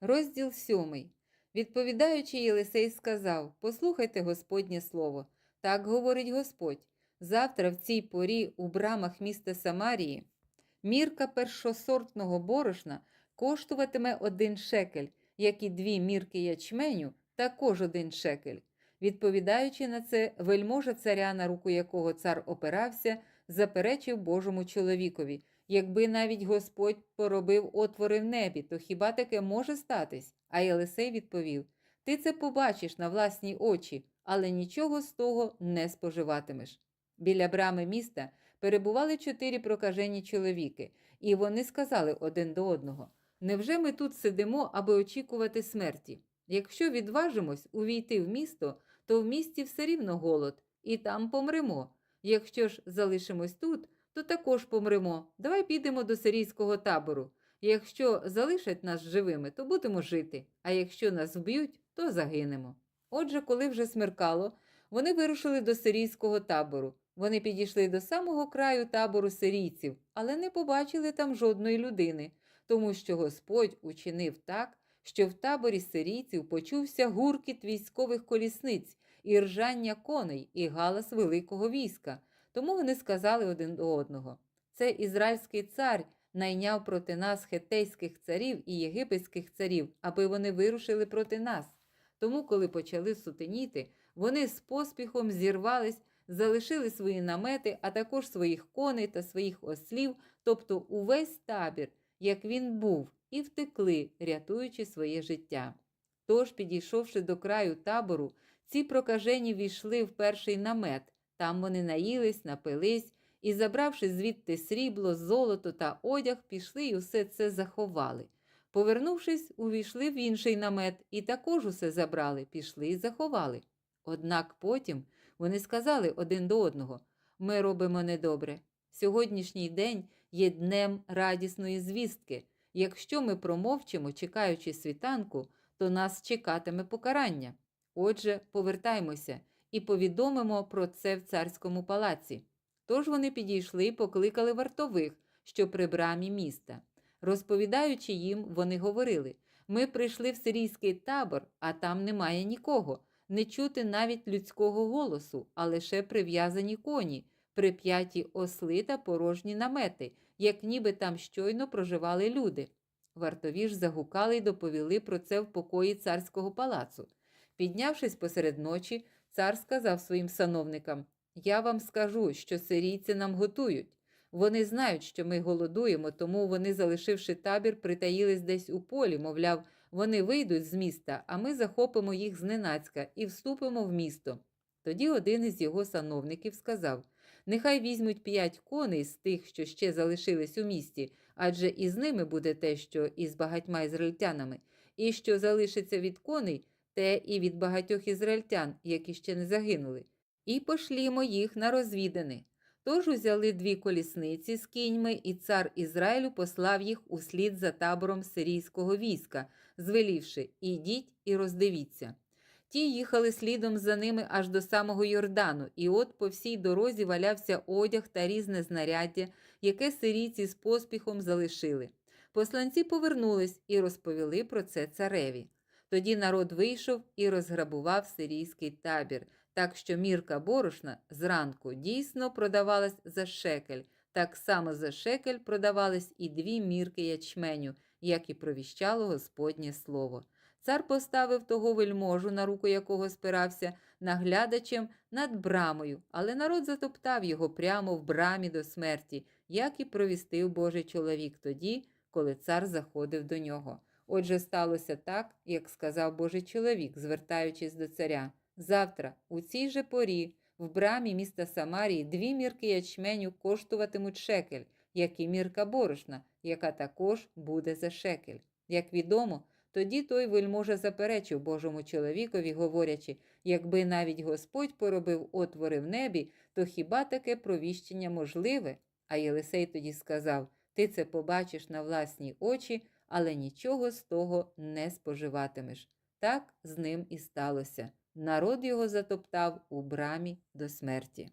Розділ сьомий. Відповідаючи, Єлисей сказав: Послухайте Господнє слово. Так говорить Господь. Завтра в цій порі у брамах міста Самарії мірка першосортного борошна коштуватиме один шекель, як і дві мірки ячменю, також один шекель. Відповідаючи на це, вельможа царя, на руку якого цар опирався, заперечив Божому чоловікові. Якби навіть Господь поробив отвори в небі, то хіба таке може статись? А Єлисей відповів: Ти це побачиш на власні очі, але нічого з того не споживатимеш. Біля брами міста перебували чотири прокажені чоловіки, і вони сказали один до одного: Невже ми тут сидимо, аби очікувати смерті? Якщо відважимось увійти в місто, то в місті все рівно голод, і там помремо. Якщо ж залишимось тут, то також помремо. Давай підемо до сирійського табору. Якщо залишать нас живими, то будемо жити, а якщо нас вб'ють, то загинемо. Отже, коли вже смеркало, вони вирушили до сирійського табору. Вони підійшли до самого краю табору сирійців, але не побачили там жодної людини, тому що Господь учинив так, що в таборі сирійців почувся гуркіт військових колісниць, і ржання коней, і галас великого війська. Тому вони сказали один до одного: Це ізраїльський цар найняв проти нас хетейських царів і єгипетських царів, аби вони вирушили проти нас. Тому, коли почали сутеніти, вони з поспіхом зірвались, залишили свої намети, а також своїх коней та своїх ослів, тобто увесь табір, як він був, і втекли, рятуючи своє життя. Тож, підійшовши до краю табору, ці прокажені війшли в перший намет. Там вони наїлись, напились і, забравши звідти срібло, золото та одяг, пішли і усе це заховали. Повернувшись, увійшли в інший намет і також усе забрали, пішли і заховали. Однак потім вони сказали один до одного: ми робимо недобре. Сьогоднішній день є днем радісної звістки. Якщо ми промовчимо, чекаючи світанку, то нас чекатиме покарання. Отже, повертаймося і повідомимо про це в царському палаці. Тож вони підійшли і покликали вартових, що при брамі міста. Розповідаючи їм, вони говорили: ми прийшли в сирійський табор, а там немає нікого, не чути навіть людського голосу, а лише прив'язані коні, прип'яті осли та порожні намети, як ніби там щойно проживали люди. Вартові ж загукали й доповіли про це в покої царського палацу. Піднявшись посеред ночі, цар сказав своїм сановникам: Я вам скажу, що сирійці нам готують. Вони знають, що ми голодуємо, тому вони, залишивши табір, притаїлись десь у полі, мовляв, вони вийдуть з міста, а ми захопимо їх зненацька і вступимо в місто. Тоді один із його сановників сказав: Нехай візьмуть п'ять коней з тих, що ще залишились у місті, адже із ними буде те, що із багатьма ізраїльтянами, і що залишиться від коней, те і від багатьох ізраїльтян, які ще не загинули, і пошлімо їх на розвідини. Тож узяли дві колісниці з кіньми, і цар Ізраїлю послав їх услід за табором сирійського війська, звелівши Ідіть і роздивіться. Ті їхали слідом за ними аж до самого Йордану, і от по всій дорозі валявся одяг та різне знаряддя, яке сирійці з поспіхом залишили. Посланці повернулись і розповіли про це цареві. Тоді народ вийшов і розграбував сирійський табір, так що мірка борошна зранку дійсно продавалась за шекель, так само за шекель продавались і дві мірки ячменю, як і провіщало Господнє слово. Цар поставив того вельможу, на руку якого спирався, наглядачем над брамою, але народ затоптав його прямо в брамі до смерті, як і провістив Божий чоловік тоді, коли цар заходив до нього. Отже, сталося так, як сказав Божий чоловік, звертаючись до царя. Завтра, у цій же порі, в брамі міста Самарії дві мірки ячменю коштуватимуть шекель, як і мірка борошна, яка також буде за шекель. Як відомо, тоді той вельможа заперечив Божому чоловікові, говорячи, якби навіть Господь поробив отвори в небі, то хіба таке провіщення можливе? А Єлисей тоді сказав: Ти це побачиш на власні очі, але нічого з того не споживатимеш. Так з ним і сталося. Народ його затоптав у брамі до смерті.